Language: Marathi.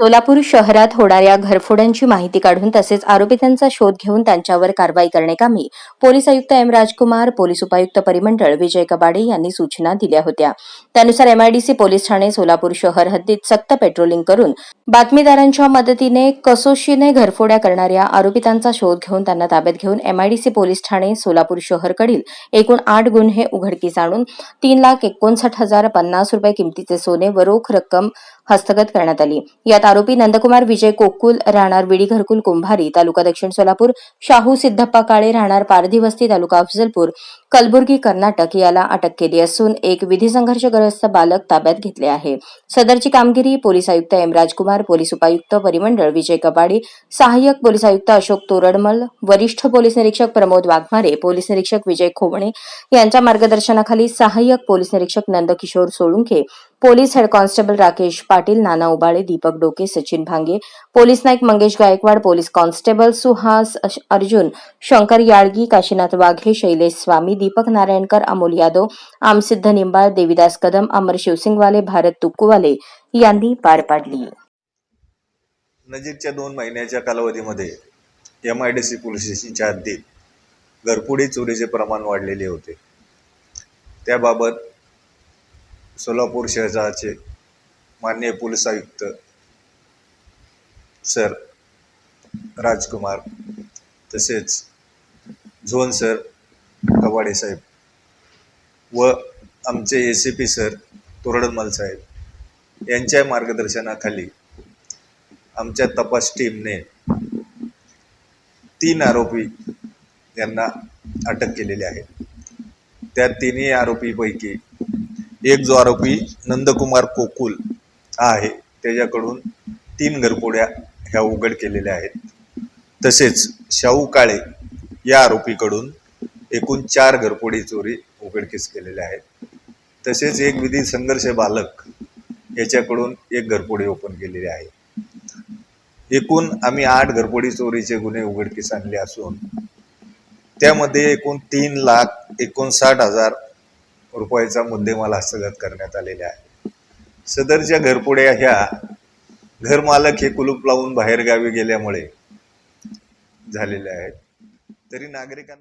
सोलापूर शहरात होणाऱ्या घरफोड्यांची माहिती काढून तसेच आरोपितांचा शोध घेऊन त्यांच्यावर कारवाई करण्याकामी पोलीस आयुक्त एम राजकुमार पोलीस उपायुक्त परिमंडळ विजय कबाडे यांनी सूचना दिल्या होत्या. त्यानुसार एमआयडीसी पोलीस ठाणे सोलापूर शहर हद्दीत सक्त पेट्रोलिंग करून बातमीदारांच्या मदतीने कसोशीने घरफोड्या करणाऱ्या आरोपितांचा शोध घेऊन त्यांना ताब्यात घेऊन एमआयडीसी पोलीस ठाणे सोलापूर शहरकडील एकूण आठ गुन्हे उघडकीस आणून तीन लाख एकोणसाठ हजार पन्नास रुपये किमतीचे सोने व रोख रक्कम हस्तगत करण्यात आली. यात आरोपी नंदकुमार विजय कोकुल राहणार विडी घरकुल कुंभारी तालुका दक्षिण सोलापूर शाहू सिद्धप्पा काळे राहणार पारधी वस्ती तालुका अफजलपूर कलबुर्गी कर्नाटक याला अटक केली असून एक विधी संघर्षग्रस्त बालक ताब्यात घेतले आहे. सदरची कामगिरी पोलीस आयुक्त एम. राजकुमार पोलीस उपायुक्त परिमंडळ विजय कबाडी सहाय्यक पोलीस आयुक्त अशोक तोरडमल वरिष्ठ पोलीस निरीक्षक प्रमोद वाघमारे पोलीस निरीक्षक विजय खोबणे यांच्या मार्गदर्शनाखाली सहाय्यक पोलीस निरीक्षक Nandkishor Solunkhe police head constable Rakesh Patil Nana Ubale Deepak Doke Sachin Bhange police Naik Mangesh Gaikwad police constable Suhas Arjun Shankar Yalgi Kashinath Waghe Shailesh Swami Deepak Narayankar Amol Yadav Amsiddh Nimbal Devidas Kadam Amar Shivsingwale Bharat Tukuwale यांनी पार पाडली. नजीकच्या दोन महिन्याच्या कालावधीमध्ये M I D C police स्टेशनच्या हद्दीत घरपुडी चोरीचे प्रमाण वाढलेले होते. त्याबाबत सोलापूर शहराचे माननीय पोलीस आयुक्त सर राजकुमार तसेच झोन सर कवाडे साहेब. व आमचे A C P sir Toradmal साहेब यांच्या मार्गदर्शनाखाली आमच्या तपास टीमने तीन आरोपी यांना अटक केलेली आहे. त्या तिन्ही आरोपीपैकी एक जो आरोपी नंदकुमार कोकुल हा आहे त्याच्याकडून तीन घरपोड्या ह्या उघड केलेल्या आहेत. तसेच शाहू काळे या आरोपीकडून एकूण चार घरपोडी चोरी उघडकीस केलेल्या आहेत. तसेच एक विधी संघर्ष बालक याच्याकडून एक घरपोडी ओपन केलेली आहे. एकूण आम्ही आठ घरपोडी चोरीचे गुन्हे उघडकीस आणले असून त्यामध्ये एकूण तीन लाख एकोणसाठ हजार रुपयाचा मुद्देमाल हस्तगत करण्यात आलेला आहे. सदरच्या घरपोड्या ह्या घरमालक हे कुलूप लावून बाहेरगावी गेल्यामुळे झालेल्या आहेत. तरी नागरिकांना